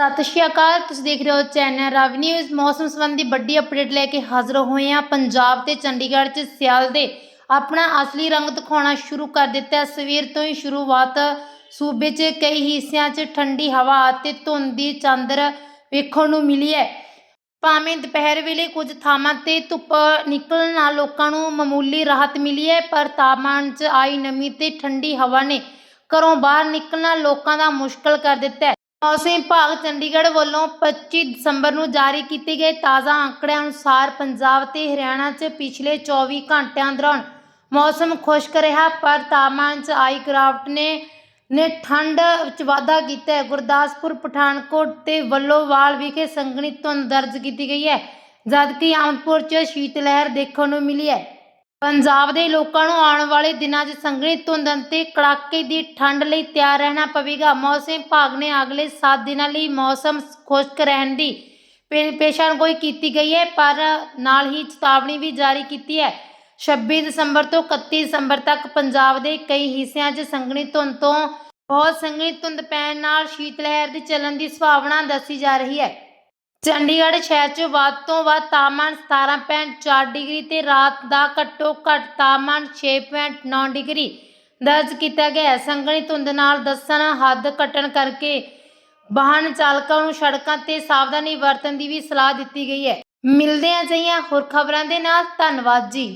ਸਤਿ ਸ਼੍ਰੀ ਅਕਾਲ, ਤੁਸੀਂ ਦੇਖ ਰਹੇ ਹੋ ਚੈਨਲ ਰਵ ਨਿਊਜ਼। ਮੌਸਮ ਸੰਬੰਧੀ ਵੱਡੀ ਅਪਡੇਟ ਲੈ ਕੇ ਹਾਜ਼ਰ ਹੋਏ ਹਾਂ। ਪੰਜਾਬ ਤੇ ਚੰਡੀਗੜ੍ਹ 'ਚ ਸਿਆਲ ਦੇ ਆਪਣਾ ਅਸਲੀ ਰੰਗ ਦਿਖਾਉਣਾ ਸ਼ੁਰੂ ਕਰ ਦਿੱਤਾ ਸਵੇਰ ਤੋਂ ਹੀ ਸ਼ੁਰੂਆਤ ਸੂਬੇ 'ਚ ਕਈ ਹਿੱਸਿਆਂ 'ਚ ਠੰਡੀ ਹਵਾ ਅਤੇ ਧੁੰਦ ਦੀ ਚਾਂਦਰ ਵੇਖਣ ਨੂੰ ਮਿਲੀ ਹੈ। ਭਾਵੇਂ ਦੁਪਹਿਰ ਵੇਲੇ ਕੁਝ ਥਾਵਾਂ ਤੇ ਧੁੱਪ ਨਿਕਲਣ ਨਾਲ ਲੋਕਾਂ ਨੂੰ ਮਾਮੂਲੀ ਰਾਹਤ ਮਿਲੀ ਹੈ, ਪਰ ਤਾਪਮਾਨ 'ਚ ਆਈ ਨਮੀ ਤੇ ਠੰਡੀ ਹਵਾ ਨੇ ਘਰੋਂ ਬਾਹਰ ਨਿਕਲਣਾ ਲੋਕਾਂ ਦਾ ਮੁਸ਼ਕਲ ਕਰ ਦਿੱਤਾ ਮੌਸਮ ਵਿਭਾਗ ਚੰਡੀਗੜ੍ਹ ਵੱਲੋਂ 25 ਦਸੰਬਰ ਨੂੰ ਜਾਰੀ ਕੀਤੇ ਗਏ ਤਾਜ਼ਾ ਅੰਕੜਿਆਂ ਅਨੁਸਾਰ ਪੰਜਾਬ ਤੇ ਹਰਿਆਣਾ 'ਚ ਪਿਛਲੇ 24 ਘੰਟਿਆਂ ਦੌਰਾਨ ਮੌਸਮ ਖੁਸ਼ਕ ਰਿਹਾ, ਪਰ ਤਾਪਮਾਨ 'ਚ ਆਈ ਗਿਰਾਵਟ ਨੇ ਨੇ ਠੰਡ ਵਿੱਚ ਵਾਧਾ ਕੀਤਾ ਹੈ। ਗੁਰਦਾਸਪੁਰ, ਪਠਾਨਕੋਟ ਤੇ ਵੱਲੋਵਾਲ ਵਿਖੇ ਸੰਘਣੀ ਧੁੰਦ ਦਰਜ ਕੀਤੀ ਗਈ ਹੈ, ਜਦਕਿ ਆਮਦਪੁਰ 'ਚ ਸ਼ੀਤ ਲਹਿਰ ਦੇਖਣ ਨੂੰ ਮਿਲੀ ਹੈ। ਪੰਜਾਬ ਦੇ ਲੋਕਾਂ ਨੂੰ ਆਉਣ ਵਾਲੇ ਦਿਨਾਂ 'ਚ ਸੰਘਣੀ ਧੁੰਦ ਅਤੇ ਕੜਾਕੇ ਦੀ ਠੰਡ ਲਈ ਤਿਆਰ ਰਹਿਣਾ ਪਵੇਗਾ। ਮੌਸਮ ਵਿਭਾਗ ਨੇ ਅਗਲੇ 7 ਦਿਨਾਂ ਲਈ ਮੌਸਮ ਖੁਸ਼ਕ ਰਹਿਣ ਦੀ ਪੇ- ਪੇਸ਼ਾਨਗੋਈ ਕੀਤੀ ਗਈ ਹੈ, ਪਰ ਨਾਲ ਹੀ ਚੇਤਾਵਨੀ ਵੀ ਜਾਰੀ ਕੀਤੀ ਹੈ। 26 ਦਸੰਬਰ ਤੋਂ 31 ਦਸੰਬਰ ਤੱਕ ਪੰਜਾਬ ਦੇ ਕਈ ਹਿੱਸਿਆਂ 'ਚ ਸੰਘਣੀ ਧੁੰਦ ਤੋਂ ਬਹੁਤ ਸੰਘਣੀ ਧੁੰਦ ਪੈਣ ਨਾਲ ਸ਼ੀਤ ਲਹਿਰ ਦੇ ਚੱਲਣ ਦੀ ਸੰਭਾਵਨਾ ਦੱਸੀ ਜਾ ਰਹੀ ਹੈ। ਚੰਡੀਗੜ੍ਹ ਸ਼ਹਿਰ 'ਚ ਵੱਧ ਤੋਂ ਵੱਧ ਤਾਪਮਾਨ 17.4 ਡਿਗਰੀ ਤੇ ਰਾਤ ਦਾ ਘੱਟੋ ਘੱਟ ਤਾਪਮਾਨ 6.9 ਡਿਗਰੀ ਦਰਜ ਕੀਤਾ ਗਿਆ ਹੈ। ਸੰਘਣੀ ਧੁੰਦ ਨਾਲ ਦੱਸਣ ਹੱਦ ਘਟਣ ਕਰਕੇ ਵਾਹਨ ਚਾਲਕਾਂ ਨੂੰ ਸੜਕਾਂ ਤੇ ਸਾਵਧਾਨੀ ਵਰਤਣ ਦੀ ਵੀ ਸਲਾਹ ਦਿੱਤੀ ਗਈ ਹੈ। ਮਿਲਦੇ ਹਾਂ ਅਜਿਹੀਆਂ ਹੋਰ ਖਬਰਾਂ ਦੇ ਨਾਲ। ਧੰਨਵਾਦ ਜੀ।